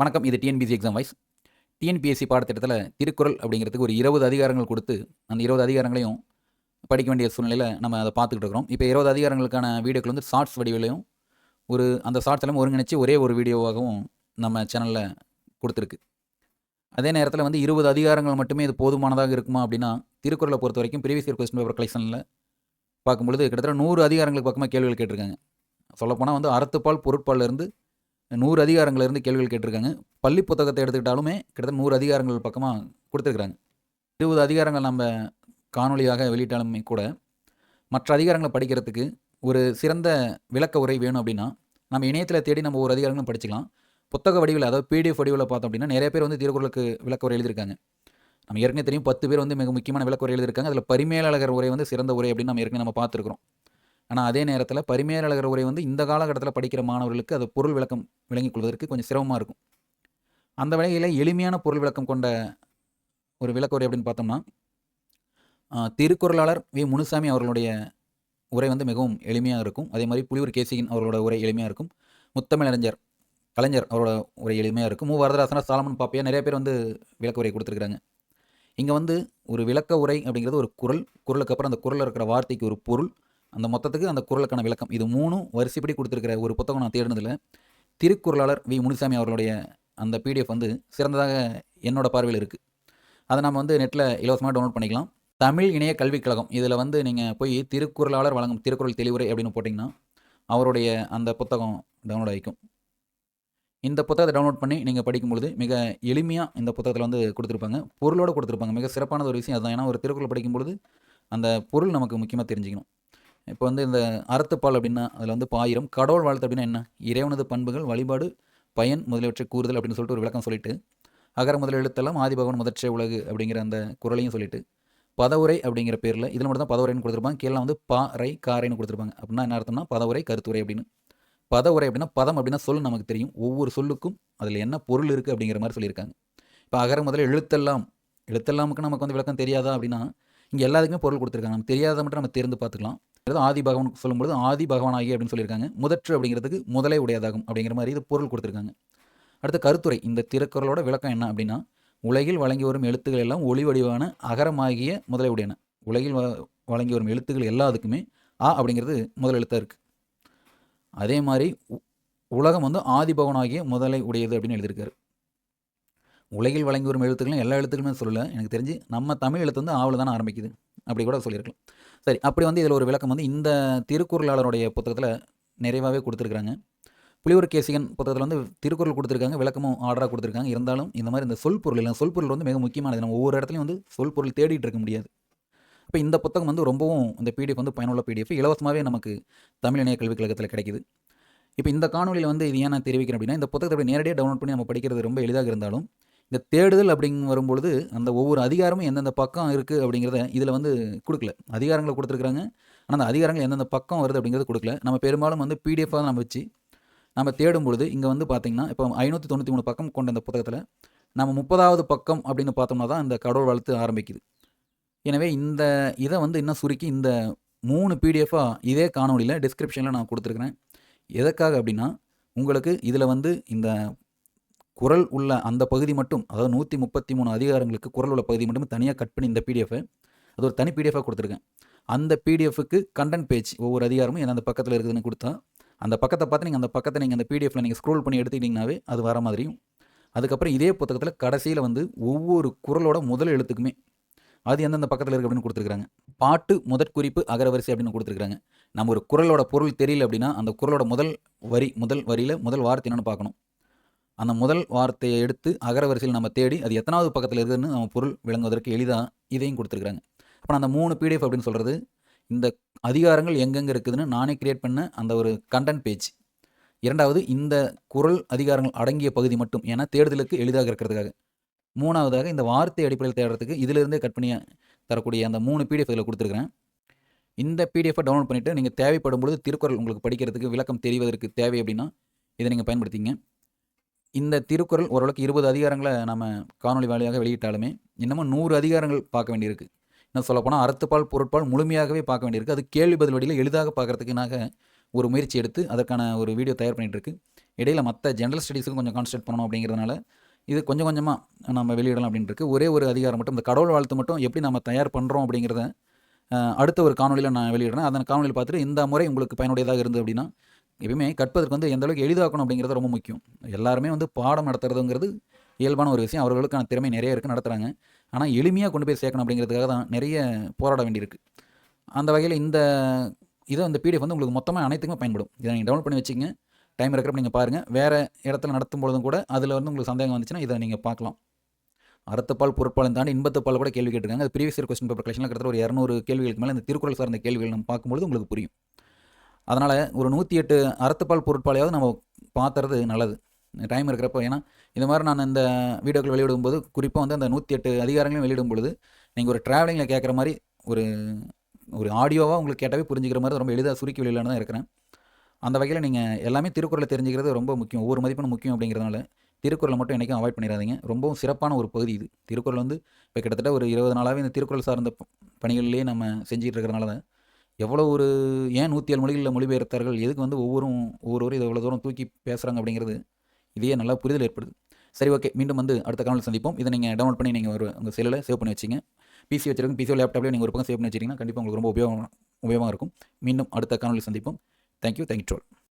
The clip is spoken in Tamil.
வணக்கம் இது டிஎன்பிசி எக்ஸாம் வைஸ் டிஎன்பிஎஸ்சி பாடத்திட்டத்தில் திருக்குறள் அப்படிங்கிறதுக்கு ஒரு இருபது அதிகாரங்கள் கொடுத்து அந்த இருபது அதிகாரங்களையும் படிக்க வேண்டிய சூழ்நிலையில் நம்ம அதை பார்த்துக்கிட்டு இருக்கிறோம். இப்போ இருபது அதிகாரங்களுக்கான வீடியோக்கள் வந்து ஷார்ட்ஸ் வடிவிலையும் ஒரு அந்த ஷார்ட்ஸ் எல்லாம் ஒருங்கிணைச்சு ஒரே ஒரு வீடியோவாகவும் நம்ம சேனலில் கொடுத்துருக்கு. அதே நேரத்தில் வந்து இருபது அதிகாரங்கள் மட்டுமே இது போதுமானதாக இருக்குமா அப்படின்னா திருக்குறளை பொறுத்த வரைக்கும் ப்ரீவியஸ் இயர் கொஸ்டின் பேப்பர் கலெக்ஷனில் பார்க்கும்பொழுது கிட்டத்தட்ட நூறு அதிகாரங்களுக்கு பக்கமாக கேள்விகள் கேட்டிருக்காங்க. சொல்லப்போனால் வந்து அறத்துப்பால் பொருட்பாலிருந்து நூறு அதிகாரங்கள்ல இருந்து கேள்விகள் கேட்டிருக்காங்க. பள்ளி புத்தகத்தை எடுத்துக்கிட்டாலுமே கிட்டத்தட்ட நூறு அதிகாரங்கள் பக்கமாக கொடுத்துருக்குறாங்க. இருபது அதிகாரங்கள் நம்ம காணொளியாக வெளியிட்டாலுமே கூட மற்ற அதிகாரங்களை படிக்கிறதுக்கு ஒரு சிறந்த விளக்க உரை வேணும் அப்படின்னா நம்ம இணையத்தில் தேடி நம்ம ஒரு அதிகாரங்களும் படிச்சுக்கலாம். புத்தக வடிவில் அதாவது பிடிஎஃப் வடிவில் பார்த்தோம் அப்படின்னா நிறைய பேர் வந்து திருக்குறளுக்கு விளக்க உரை எழுதியிருக்காங்க. நம்ம ஏற்கனவே தெரியும் பத்து பேர் வந்து மிக முக்கியமான விளக்க உரை எழுதியிருக்காங்க. அதில் பரிமேலழகர் உரை வந்து சிறந்த உரை அப்படின்னு நம்ம ஏற்கனவே நம்ம பார்த்துருக்குறோம். ஆனால் அதே நேரத்தில் பரிமேலழகர் உரை வந்து இந்த காலகட்டத்தில் படிக்கிற மாணவர்களுக்கு அது பொருள் விளக்கம் விளங்கிக் கொள்வதற்கு கொஞ்சம் சிரமமாக இருக்கும். அந்த வகையில் எளிமையான பொருள் விளக்கம் கொண்ட ஒரு விளக்க உரை அப்படின்னு பார்த்தோம்னா திருக்குறளாளர் வி. முனுசாமி அவர்களுடைய உரை வந்து மிகவும் எளிமையாக இருக்கும். அதே மாதிரி புலியூர் கேசியின் அவர்களோட உரை எளிமையாக இருக்கும். முத்தமிழறிஞர் கலைஞர் அவரோட உரை எளிமையாக இருக்கும். மு. வரதராசனர் சாலமன் பாப்பையா நிறைய பேர் வந்து விளக்க உரை கொடுத்துருக்குறாங்க. இங்கே வந்து ஒரு விளக்க உரை அப்படிங்கிறது ஒரு குரல். குரலுக்கு அப்புறம் அந்த குரலில் இருக்கிற வார்த்தைக்கு ஒரு பொருள். அந்த மொத்தத்துக்கு அந்த குரலுக்கான விளக்கம். இது மூணும் வரிசைப்படி கொடுத்துருக்கிற ஒரு புத்தகம் நான் தேடினதில் திருக்குறளாளர் வி. முனுசாமி அவர்களுடைய அந்த பிடிஎஃப் வந்து சிறந்ததாக என்னோட பார்வையில் இருக்குது அதை நம்ம வந்து நெட்டில் இலவசமாக டவுன்லோட் பண்ணிக்கலாம். தமிழ் இணைய கல்விக் கழகம். இதில் வந்து நீங்கள் போய் திருக்குறளாளர் வழங்கும் திருக்குறள் தெளிவுரை அப்படின்னு போட்டிங்கன்னா அவருடைய அந்த புத்தகம் டவுன்லோட் ஆகிக்கும் இந்த புத்தகத்தை டவுன்லோட் பண்ணி நீங்கள் படிக்கும் பொழுது மிக எளிமையாக இந்த புத்தகத்தில் வந்து கொடுத்துருப்பாங்க. பொருளோடு கொடுத்துருப்பாங்க. மிக சிறப்பான ஒரு விஷயம் அதுதான். ஏன்னா ஒரு திருக்குறள் படிக்கும்பொழுது அந்த பொருள் நமக்கு முக்கியமாக தெரிஞ்சுக்கணும். இப்போ வந்து இந்த அறத்துப்பால் அப்படின்னா அதில் வந்து பாயிரம் கடவுள் வாழ்த்து அப்படின்னா என்ன? இறைவனது பண்புகள் வழிபாடு பயன் முதலியவற்றை கூறுதல் அப்படின்னு சொல்லிட்டு ஒரு விளக்கம் சொல்லிட்டு அகர முதல் எழுத்தெல்லாம் ஆதிபகவன் முதற்றே உலகு அப்படிங்கிற அந்த குரலையும் சொல்லிட்டு பதவுரை அப்படிங்கிற பேரில் இதில் மட்டும் தான் பதவுரைன்னு கொடுத்துருப்பாங்க. கீழே வந்து பா ரை காரைன்னு கொடுத்துருப்பாங்க. அப்படின்னா என்ன அர்த்தம்னா பதவுரை கருத்துரை அப்படின்னு. பதவுரை அப்படின்னா பதம் அப்படின்னா சொல் நமக்கு தெரியும். ஒவ்வொரு சொல்லுக்கும் அதில் என்ன பொருள் இருக்குது அப்படிங்கிற மாதிரி சொல்லியிருக்காங்க. இப்போ அகர முதல்ல எழுத்தெல்லாம் எழுத்தெல்லாமுக்கு நமக்கு வந்து விளக்கம் தெரியாதா அப்படின்னா இங்கே எல்லாத்துக்குமே பொருள் கொடுத்துருக்காங்க. நம்ம தெரியாத மட்டும் நம்ம தெரிந்து பார்த்துக்கலாம். ஆதி பகவான் சொல்லும்பொழுது ஆதி பகவானாகி அப்படின்னு சொல்லியிருக்காங்க. முதற்று அப்படிங்கிறதுக்கு முதலே உடையதாகும் அப்படிங்கிற மாதிரி இது பொருள் கொடுத்துருக்காங்க. அடுத்து கருத்துரை இந்த திருக்குறளோட விளக்கம் என்ன அப்படின்னா உலகில் வழங்கி வரும் எழுத்துக்கள் எல்லாம் ஒளி வடிவான அகரமாகிய முதலை உடையன. உலகில் வ- வழங்கி வரும் எழுத்துக்கள் எல்லாத்துக்குமே ஆ அப்படிங்கிறது முதல் எழுத்தாக இருக்குது அதே மாதிரி உ- உலகம் வந்து ஆதிபவனாகிய முதலை உடையது அப்படின்னு எழுதியிருக்காரு. உலகில் வழங்கி வரும் எழுத்துக்களும் எல்லா எழுத்துக்களுமே சொல்லலை. எனக்கு தெரிஞ்சு நம்ம தமிழ் எழுத்து வந்து ஆவல தானே ஆரம்பிக்குது. அப்படி கூட சொல்லியிருக்கலாம். சரி அப்படி வந்து இதில் ஒரு விளக்கம் வந்து இந்த திருக்குறளாளருடைய புத்தகத்தில் நிறைவாகவே கொடுத்துருக்குறாங்க. புலியூர் கேசிகன் புத்தகத்தில் வந்து திருக்குறள் கொடுத்துருக்காங்க விளக்கமும் ஆர்டராக கொடுத்துருக்காங்க. இருந்தாலும் இந்த மாதிரி இந்த சொல் பொருள் இல்லை சொல் பொருள் வந்து மிக முக்கியமானது. நம்ம ஒவ்வொரு இடத்துலையும் வந்து சொல் பொருள் தேடிட்டு இருக்க முடியாது. இப்போ இந்த புத்தகம் வந்து ரொம்பவும் இந்த பிடிஎஃப் வந்து பயனுள்ள பிடிஎஃப் இலவசமாகவே நமக்கு தமிழ் இணைய கல்விக் கழகத்தில் கிடைக்குது. இப்போ இந்த காணொலியில் வந்து இது ஏன் நான் தெரிவிக்கிறேன் அப்படின்னா இந்த புத்தகத்தை நேரடியாக டவுன்லோட் பண்ணி நம்ம படிக்கிறது ரொம்ப எளிதாக இருந்தாலும் இந்த தேடுதல் அப்படிங்க வரும்பொழுது அந்த ஒவ்வொரு அதிகாரமும் எந்தெந்த பக்கம் இருக்குது அப்படிங்கிறத இதில் வந்து கொடுக்கல. அதிகாரங்களை கொடுத்துருக்குறாங்க. ஆனால் அந்த அதிகாரங்கள் எந்தெந்த பக்கம் வருது அப்படிங்கிறது கொடுக்கல. நம்ம பெரும்பாலும் வந்து பிடிஎஃபாக நம்ம வச்சு நம்ம தேடும் பொழுது இங்கே வந்து பார்த்திங்கன்னா இப்போ ஐநூற்றி தொண்ணூற்றி மூணு பக்கம் கொண்ட இந்த புத்தகத்தில் நம்ம முப்பதாவது பக்கம் அப்படின்னு பார்த்தோம்னா தான் இந்த கடவுள் வளர்த்து ஆரம்பிக்குது. எனவே இந்த இதை வந்து இன்னும் சுருக்கி இந்த மூணு பிடிஎஃபாக இதே காணொலியில் டிஸ்கிரிப்ஷனில் நான் கொடுத்துருக்குறேன். எதற்காக அப்படின்னா உங்களுக்கு இதில் வந்து இந்த குறள் உள்ள அந்த பகுதி மட்டும் அதாவது நூற்றி முப்பத்தி மூணு அதிகாரங்களுக்கு குரல் உள்ள பகுதி மட்டும் தனியாக கட் பண்ணி இந்த பிடிஎஃபை அது ஒரு தனி பிடிஎஃபாக கொடுத்துருக்கேன். அந்த பிடிஎஃப்க்கு கண்டென்ட் பேஜ் ஒவ்வொரு அதிகாரமும் எந்தெந்த பக்கத்தில் இருக்குதுன்னு கொடுத்தா அந்த பக்கத்தை பார்த்து நீங்கள் அந்த பக்கத்தை நீங்கள் அந்த பிடிஎஃப்பில் நீங்கள் ஸ்க்ரோல் பண்ணி எடுத்துக்கிட்டிங்கனாவே அது வர மாதிரியும் அதுக்கப்புறம் இதே புத்தகத்தில் கடைசியில் வந்து ஒவ்வொரு குரலோட முதல் எழுத்துக்குமே அது எந்தெந்த பக்கத்தில் இருக்குது அப்படின்னு கொடுத்துருக்காங்க பாட்டு முதற்குறிப்பு அகரவரிசை அப்படின்னு கொடுத்துருக்காங்க நம்ம ஒரு குறளோட பொருள் தெரியல அப்படின்னா அந்த குறளோட முதல் வரி முதல் வரியில் முதல் வார்த்தை என்னென்னு பார்க்கணும். அந்த முதல் வார்த்தையை எடுத்து அகரவரிசையில் நம்ம தேடி அது எத்தனாவது பக்கத்தில் இருக்குதுன்னு நம்ம பொருள் விளங்குவதற்கு எளிதாக இதையும் கொடுத்துருக்குறாங்க. அப்புறம் அந்த மூணு பிடிஎஃப் அப்படின்னு சொல்கிறது இந்த அதிகாரங்கள் எங்கெங்கே இருக்குதுன்னு நானே கிரியேட் பண்ண அந்த ஒரு கண்டென்ட் பேஜ் இரண்டாவது இந்த குரல் அதிகாரங்கள் அடங்கிய பகுதி மட்டும் ஏன்னா தேடுதலுக்கு எளிதாக இருக்கிறதுக்காக. மூணாவதாக இந்த வார்த்தை அடிப்படையில் தேடுறதுக்கு இதிலிருந்தே கட் பண்ணி தரக்கூடிய அந்த மூணு பிடிஎஃப் இதில் கொடுத்துருக்குறேன். இந்த பிடிஎஃபை டவுன்லோட் பண்ணிவிட்டு நீங்கள் தேவைப்படும் பொழுது திருக்குறள் உங்களுக்கு படிக்கிறதுக்கு விளக்கம் தெரிவதற்கு தேவை அப்படின்னா இதை நீங்கள் பயன்படுத்திங்க இந்த திருக்குறள் ஓரளவுக்கு இருபது அதிகாரங்களை நம்ம காணொளி வாயிலாக வெளியிட்டாலுமே இன்னமும் நூறு அதிகாரங்கள் பார்க்க வேண்டியிருக்கு. இன்னும் சொல்லப்போனால் அறத்துப்பால் பொருட்பால் முழுமையாகவே பார்க்க வேண்டியிருக்கு. அது கேள்வி பதில் வழியில் எளிதாக பார்க்கறதுக்குனாக ஒரு முயற்சி எடுத்து அதற்கான ஒரு வீடியோ தயார் பண்ணிட்டு இருக்கு மற்ற ஜென்ரல் ஸ்டடீஸுக்கும் கொஞ்சம் கான்சன்ட்ரேட் பண்ணணும் அப்படிங்கிறதுனால இது கொஞ்சம் கொஞ்சமாக நம்ம வெளியிடலாம் அப்படின்ட்டு ஒரே ஒரு அதிகாரம் மட்டும் இந்த கடவுள் வாழ்த்து மட்டும் எப்படி நம்ம தயார் பண்ணுறோம் அப்படிங்கிறத அடுத்த ஒரு காணொலியில் நான் வெளியிடுறேன். அதன் காணொலியில் பார்த்துட்டு இந்த முறை உங்களுக்கு பயனுடையதாக இருந்தது அப்படின்னா எப்பயுமே கற்பதற்கு வந்து எந்த அளவுக்கு எளிதாக்கணும் அப்படிங்கிறது ரொம்ப முக்கியம். எல்லாருமே வந்து பாடம் நடத்துறதுங்கிறது இயல்பான ஒரு விஷயம். அவர்களுக்கான திறமை நிறைய இருக்குது நடத்துகிறாங்க ஆனால் எளிமையாக கொண்டு போய் சேர்க்கணும் அப்படிங்கிறதுக்காக தான் நிறைய போராட வேண்டியிருக்கு. அந்த வகையில் இந்த இதை அந்த பிடிஎஃப் வந்து உங்களுக்கு மொத்தமாக அனைத்துக்குமே பயன்படும். இதை நீங்கள் டவுன்லோட் பண்ணி வச்சுங்க டைம் இருக்கிறப்ப நீங்கள் பாருங்கள் வேறு இடத்துல நடத்தும் பொழுதும் கூட அதில் வந்து உங்களுக்கு சந்தேகம் வந்துச்சுன்னா இதை நீங்கள் பார்க்கலாம். அறத்துப்பால் பொருட்பாலும் தாண்டி இன்பத்துப்பால் கூட கேள்வி கேட்டிருக்காங்க. அது ப்ரீவியஸ் கொஸ்டின் பேப்பர் கலெக்ஷனில் கிட்டத்தட்ட ஒரு இரநூறு கேள்விகளுக்கு மேலே இந்த திருக்குறள் சார்ந்த கேள்விகள் நம்ம பார்க்கும்போது உங்களுக்கு புரியும். அதனால் ஒரு நூற்றி எட்டு அறத்துப்பால் பொருட்பாலையாவது நம்ம பார்த்துறது நல்லது. டைம் இருக்கிறப்போ ஏன்னா இந்த மாதிரி நான் இந்த வீடியோக்கள் வெளியிடும்போது குறிப்பாக வந்து அந்த நூற்றி எட்டு அதிகாரங்களையும் வெளியிடும் பொழுது நீங்கள் ஒரு ட்ராவலிங்கில் கேட்குற மாதிரி ஒரு ஒரு ஆடியோவாக உங்களுக்கு கேட்டாவே புரிஞ்சுக்கிற மாதிரி ரொம்ப எளிதாக சுருக்கி வெளியிலான தான் இருக்கிறேன். அந்த வகையில் நீங்கள் எல்லாமே திருக்குறளை தெரிஞ்சுக்கிறது ரொம்ப முக்கியம். ஒவ்வொரு மதிப்பும் முக்கியம் அப்படிங்கிறதுனால திருக்குறளை மட்டும் என்றைக்கும் அவாய்ட் பண்ணிடாதீங்க. ரொம்பவும் சிறப்பான ஒரு பகுதி இது. திருக்குறள் வந்து இப்போ கிட்டத்தட்ட ஒரு இருபது நாளாகவே இந்த திருக்குறள் சார்ந்த பணிகள்லேயே பணிகளிலேயே நம்ம செஞ்சுட்டு இருக்கிறனால தான். எவ்வளோ ஒரு ஏன் நூற்றி ஏழு மொழிகளில் மொழிபெயர்த்தார்கள்? எதுக்கு வந்து ஒவ்வொரும் ஒவ்வொருவரும் இதை எவ்வளோ தூரம் தூக்கி பேசுகிறாங்க அப்படிங்கிறது இதையே நல்லா புரிதல் ஏற்படுது. சரி ஓகே. மீண்டும் வந்து அடுத்த காணொலி சந்திப்போம். இதை நீங்கள் டவுன்லோட் பண்ணி நீங்கள் ஒரு உங்கள் செல்லில் சேவ் பண்ணி வச்சிங்க. பிசி வச்சிருக்கோம் பிசிஓ லேப்டாப்லேயே நீங்கள் ஒரு பக்கம் சேவ் பண்ணி வச்சிங்கன்னா கண்டிப்பாக உங்களுக்கு ரொம்ப உபயோகம் உபயோகமாக இருக்கும். மீண்டும் அடுத்த காணொலி சந்திப்போம். Thank you thank you troll